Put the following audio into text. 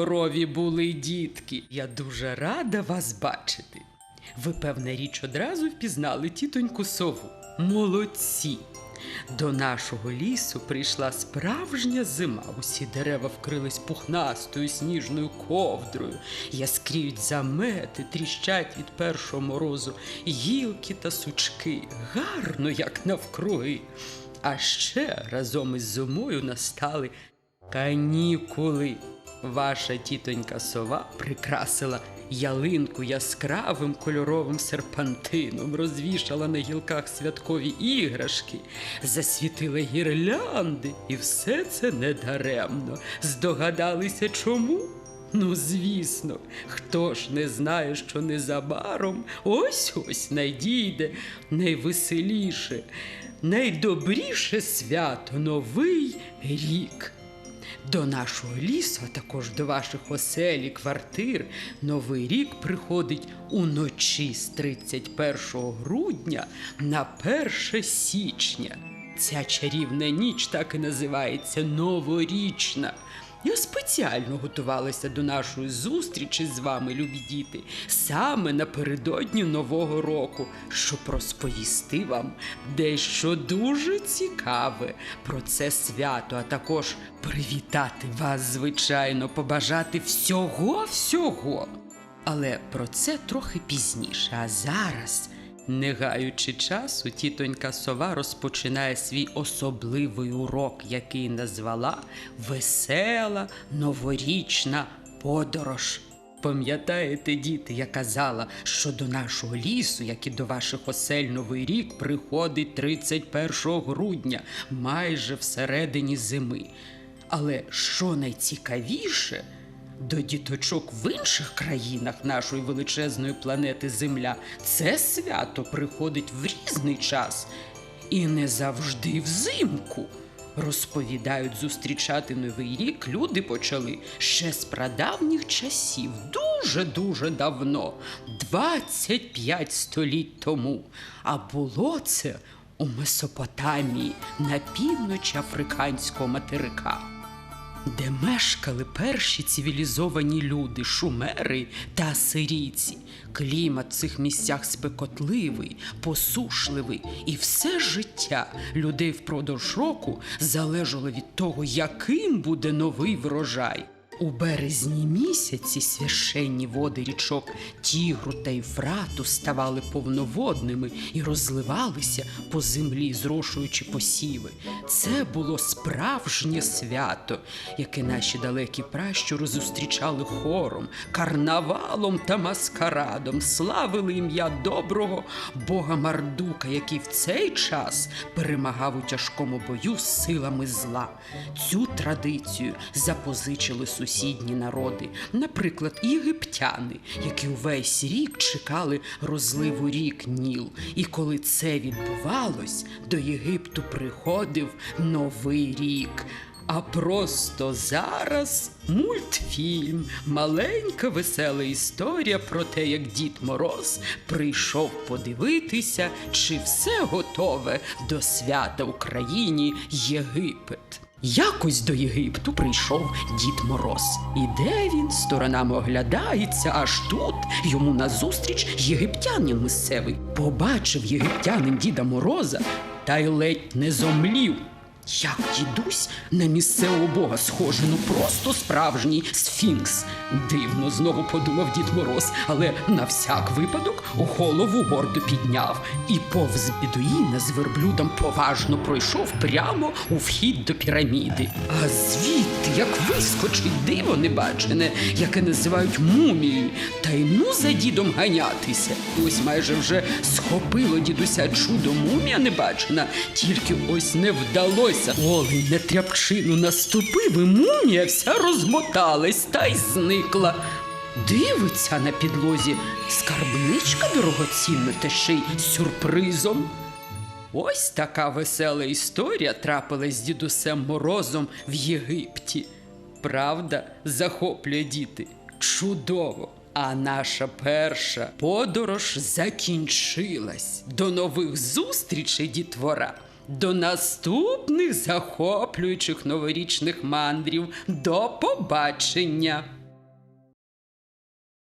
Здорові були дітки. Я дуже рада вас бачити. Ви, певна річ, одразу впізнали тітоньку сову. Молодці. До нашого лісу прийшла справжня зима. Усі дерева вкрились пухнастою сніжною ковдрою, яскріють замети, тріщать від першого морозу гілки та сучки, гарно, як навкруги. А ще разом із зимою настали канікули. Ваша тітонька сова прикрасила ялинку яскравим кольоровим серпантином, розвішала на гілках святкові іграшки, засвітила гірлянди, і все це недаремно. Здогадалися чому? Ну, звісно, хто ж не знає, що незабаром ось ось найдійде найвеселіше, найдобріше свято Новий рік. До нашого лісу, а також до ваших осель і квартир, Новий рік приходить уночі з 31 грудня на 1 січня. Ця чарівна ніч так і називається новорічна. Я спеціально готувалася до нашої зустрічі з вами, любі діти, саме напередодні Нового року, щоб розповісти вам дещо дуже цікаве про це свято, а також привітати вас, звичайно, побажати всього-всього. Але про це трохи пізніше. А зараз, не гаючи часу, тітонька сова розпочинає свій особливий урок, який назвала Весела новорічна подорож. Пам'ятаєте, діти, я казала, що до нашого лісу, як і до ваших осель Новий рік, приходить 31 грудня, майже всередині зими. Але що найцікавіше, до діточок в інших країнах нашої величезної планети Земля це свято приходить в різний час і не завжди взимку. Розповідають, зустрічати новий рік люди почали ще з прадавніх часів, дуже-дуже давно, 25 століть тому. А було це у Месопотамії на півночі африканського материка де мешкали перші цивілізовані люди, шумери та асирійці. Клімат в цих місцях спекотливий, посушливий, і все життя людей впродовж року залежало від того, яким буде новий врожай. У березні місяці священні води річок Тігру та Єфрату ставали повноводними і розливалися по землі, зрошуючи посіви. Це було справжнє свято, яке наші далекі пращури зустрічали хором, карнавалом та маскарадом, славили ім'я доброго бога Мардука, який в цей час перемагав у тяжкому бою з силами зла. Цю традицію запозичили сусідні народи, наприклад, єгиптяни, які увесь рік чекали розливу рік Ніл. І коли це відбувалось, до Єгипту приходив новий рік. А просто зараз мультфільм, маленька весела історія про те, як Дід Мороз прийшов подивитися, чи все готове до свята Україні Єгипет. Якось до Єгипту прийшов Дід Мороз. Іде він, сторонами оглядається, аж тут йому назустріч єгиптянин місцевий. Побачив єгиптянин Діда Мороза та й ледь не зомлів. Як дідусь на місцевого бога схожий, ну просто справжній сфінкс. Дивно знову подумав дід Мороз, але на всяк випадок голову гордо підняв і повз бідуїна з верблюдом поважно пройшов прямо у вхід до піраміди. А звідти, як вискочить диво небачене, яке називають мумією, та й ну за дідом ганятися. Ось майже вже схопило дідуся чудо мумія небачена, тільки ось не вдалося. Олень на тряпчину наступив, і мумія вся розмоталась та й зникла. Дивиться на підлозі скарбничка дорогоцінна та ще й сюрпризом. Ось така весела історія трапилась з дідусем Морозом в Єгипті. Правда, захоплює діти. Чудово! А наша перша подорож закінчилась. До нових зустрічей, дітвора! До наступних захоплюючих новорічних мандрів. До побачення!